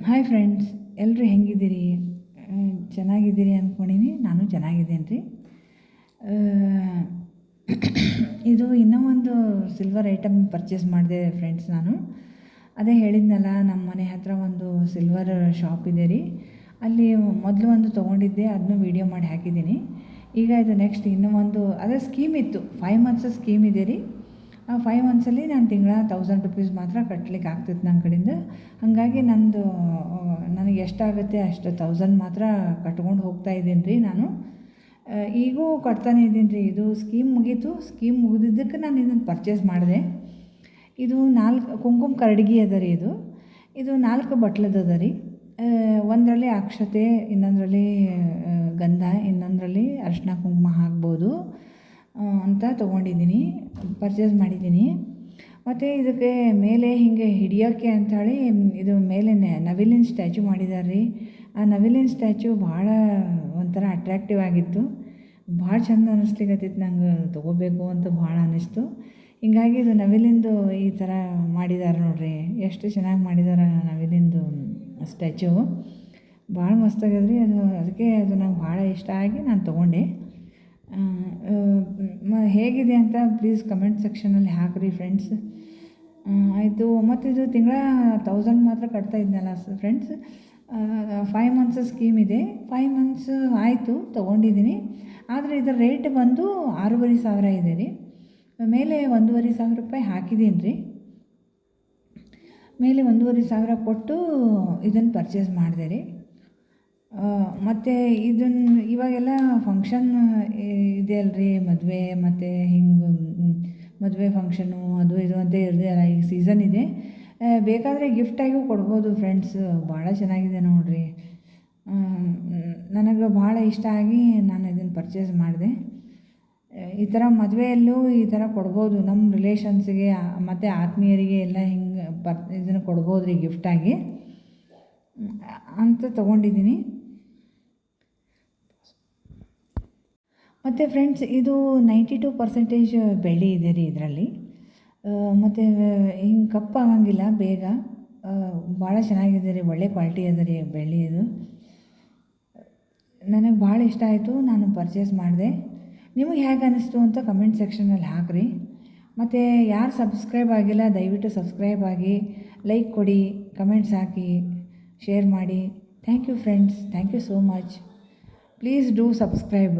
ಎಲ್ಲರೂ ಹೆಂಗಿದ್ದೀರಿ? ಚೆನ್ನಾಗಿದ್ದೀರಿ ಅಂದ್ಕೊಂಡಿನಿ ನಾನು ಚೆನ್ನಾಗಿದ್ದೇನೆ ರೀ ಇದು ಇನ್ನೂ ಒಂದು ಸಿಲ್ವರ್ ಐಟಮ್ ಪರ್ಚೇಸ್ ಮಾಡಿದೆ ಫ್ರೆಂಡ್ಸ್ ನಾನು. ಅದೇ ಹೇಳಿದ್ನಲ್ಲ, ನಮ್ಮ ಮನೆ ಹತ್ರ ಒಂದು ಸಿಲ್ವರ್ ಶಾಪ್ ಇದೆ ರೀ. ಅಲ್ಲಿ ಮೊದಲು ಒಂದು ತೊಗೊಂಡಿದ್ದೆ ಅದನ್ನು ವೀಡಿಯೋ ಮಾಡಿ ಹಾಕಿದ್ದೀನಿ. ಈಗ ಇದು ನೆಕ್ಸ್ಟ್ ಇನ್ನೂ ಒಂದು, ಅದೇ ಸ್ಕೀಮ್ ಇತ್ತು. ಫೈವ್ ಮಂತ್ಸ್ ಸ್ಕೀಮ್ ಇದೆ ರೀ. ಆ ಫೈವ್ ಮಂತ್ಸಲ್ಲಿ ನಾನು ತಿಂಗಳ ತೌಸಂಡ್ ರುಪೀಸ್ ಮಾತ್ರ ಕಟ್ಲಿಕ್ಕೆ ಆಗ್ತಿತ್ತು ನನ್ನ ಕಡೆಯಿಂದ. ಹಾಗಾಗಿ ನಂದು ನನಗೆ ಎಷ್ಟಾಗುತ್ತೆ ಅಷ್ಟು ತೌಸಂಡ್ ಮಾತ್ರ ಕಟ್ಕೊಂಡು ಹೋಗ್ತಾ ಇದ್ದೀನಿ ರೀ ನಾನು. ಈಗೂ ಕಟ್ತಾನೆ ಇದ್ದೀನಿ ರೀ. ಇದು ಸ್ಕೀಮ್ ಮುಗೀತು. ಸ್ಕೀಮ್ ಮುಗಿದಿದ್ದಕ್ಕೆ ನಾನು ಇದನ್ನು ಪರ್ಚೇಸ್ ಮಾಡಿದೆ. ಇದು ನಾಲ್ಕು, ಕುಂಕುಮ ಕರಡಿಗೆ ಅದ ರೀ ಇದು. ಇದು ನಾಲ್ಕು ಬಟ್ಲದ ರೀ. ಒಂದರಲ್ಲಿ ಅಕ್ಷತೆ, ಇನ್ನೊಂದರಲ್ಲಿ ಗಂಧ, ಇನ್ನೊಂದರಲ್ಲಿ ಅರಿಶಿನ ಕುಂಕುಮ ಹಾಕ್ಬೋದು. ಅಂತ ತೊಗೊಂಡಿದ್ದೀನಿ ಪರ್ಚೇಸ್ ಮಾಡಿದ್ದೀನಿ. ಮತ್ತು ಇದಕ್ಕೆ ಮೇಲೆ ಹಿಂಗೆ ಹಿಡಿಯೋಕ್ಕೆ ಅಂಥೇಳಿ ಇದು ಮೇಲೆ ನವಿಲಿನ ಸ್ಟ್ಯಾಚು ಮಾಡಿದ್ದಾರೆ ರೀ. ಆ ನವಿಲಿನ ಸ್ಟ್ಯಾಚು ಭಾಳ ಒಂಥರ ಅಟ್ರ್ಯಾಕ್ಟಿವ್ ಆಗಿತ್ತು. ಭಾಳ ಚಂದ ಅನ್ನಿಸ್ಲಿಕ್ಕತ್ತಿತ್ತು ನಂಗೆ ತೊಗೋಬೇಕು ಅಂತ ಭಾಳ ಅನ್ನಿಸ್ತು ಹಿಂಗಾಗಿ ಇದು ನವಿಲಿಂದು ಈ ಥರ ಮಾಡಿದ್ದಾರೆ ನೋಡ್ರಿ. ಎಷ್ಟು ಚೆನ್ನಾಗಿ ಮಾಡಿದ್ದಾರೆ ನವಿಲಿಂದು ಸ್ಟ್ಯಾಚು ಭಾಳ ಮಸ್ತಾಗ್ಯದ ರೀ ಅದು, ಅದಕ್ಕೆ ಅದು ನಂಗೆ ಭಾಳ ಇಷ್ಟ ಆಗಿ ನಾನು ತೊಗೊಂಡೆ. ಹೇಗಿದೆ ಅಂತ ಪ್ಲೀಸ್ ಕಮೆಂಟ್ ಸೆಕ್ಷನಲ್ಲಿ ಹಾಕಿರಿ ಫ್ರೆಂಡ್ಸ್ ಆಯಿತು ಮತ್ತು ಇದು ತಿಂಗಳ ತೌಸಂಡ್ ಮಾತ್ರ ಕಟ್ತಾ ಇದ್ನಲ್ಲ ಫ್ರೆಂಡ್ಸ್ ಫೈವ್ ಮಂತ್ಸ್ ಸ್ಕೀಮ್ ಇದೆ. ಫೈವ್ ಮಂತ್ಸ್ ಆಯಿತು ತೊಗೊಂಡಿದ್ದೀನಿ ಆದರೆ ಇದರ ರೇಟ್ ಬಂದು ಆರೂವರೆ ಸಾವಿರ ಇದೆ ರೀ. ಮೇಲೆ ಒಂದೂವರೆ ಸಾವಿರ ರೂಪಾಯಿ ಹಾಕಿದ್ದೀನಿ ರೀ. ಮೇಲೆ ಒಂದೂವರೆ ಸಾವಿರ ಕೊಟ್ಟು ಇದನ್ನು ಪರ್ಚೇಸ್ ಮಾಡಿದೆ ರೀ. ಮತ್ತು ಇದನ್ನು ಇವಾಗೆಲ್ಲ ಫಂಕ್ಷನ್ ಇದೆ ಅಲ್ರಿ ಮದುವೆ, ಮತ್ತು ಹಿಂಗೆ ಮದುವೆ ಫಂಕ್ಷನು ಅದು ಇದು ಅಂತ ಇರದೆಯಲ್ಲ ಈಗ ಸೀಸನ್ ಇದೆ. ಬೇಕಾದರೆ ಗಿಫ್ಟಾಗಿಯೂ ಕೊಡ್ಬೋದು ಫ್ರೆಂಡ್ಸ್ ಭಾಳ ಚೆನ್ನಾಗಿದೆ ನೋಡಿರಿ. ನನಗೆ ಭಾಳ ಇಷ್ಟ ಆಗಿ ನಾನು ಇದನ್ನು ಪರ್ಚೇಸ್ ಮಾಡಿದೆ. ಈ ಥರ ಮದುವೆಯಲ್ಲೂ ಈ ಥರ ಕೊಡ್ಬೋದು ನಮ್ಮ ರಿಲೇಷನ್ಸ್ಗೆ ಮತ್ತು ಆತ್ಮೀಯರಿಗೆ ಎಲ್ಲ ಹಿಂಗೆ ಪರ್, ಇದನ್ನು ಕೊಡ್ಬೋದು ರೀ ಗಿಫ್ಟಾಗಿ ಅಂತ ತೊಗೊಂಡಿದ್ದೀನಿ. ಮತ್ತು ಫ್ರೆಂಡ್ಸ್ ಇದು ನೈಂಟಿ ಟು ಪರ್ಸೆಂಟೇಜ್ ಬೆಳ್ಳಿ ಇದೆ ರೀ ಇದರಲ್ಲಿ. ಮತ್ತು ಹಿಂಗೆ ಕಪ್ಪಾಗಂಗಿಲ್ಲ ಬೇಗ. ಭಾಳ ಚೆನ್ನಾಗಿದೆ ರೀ, ಒಳ್ಳೆ ಕ್ವಾಲಿಟಿ ಅದ ರೀ ಬೆಳ್ಳಿ ಇದು. ನನಗೆ ಭಾಳ ಇಷ್ಟ ಆಯಿತು, ನಾನು ಪರ್ಚೇಸ್ ಮಾಡಿದೆ. ನಿಮಗೆ ಹೇಗೆ ಅನ್ನಿಸ್ತು ಅಂತ ಕಮೆಂಟ್ ಸೆಕ್ಷನಲ್ಲಿ ಹಾಕಿರಿ. ಮತ್ತು, ಯಾರು ಸಬ್ಸ್ಕ್ರೈಬ್ ಆಗಿಲ್ಲ, ದಯವಿಟ್ಟು ಸಬ್ಸ್ಕ್ರೈಬ್ ಆಗಿ ಲೈಕ್ ಕೊಡಿ ಕಮೆಂಟ್ಸ್ ಹಾಕಿ ಶೇರ್ ಮಾಡಿ. Thank you friends thank you so much please do subscribe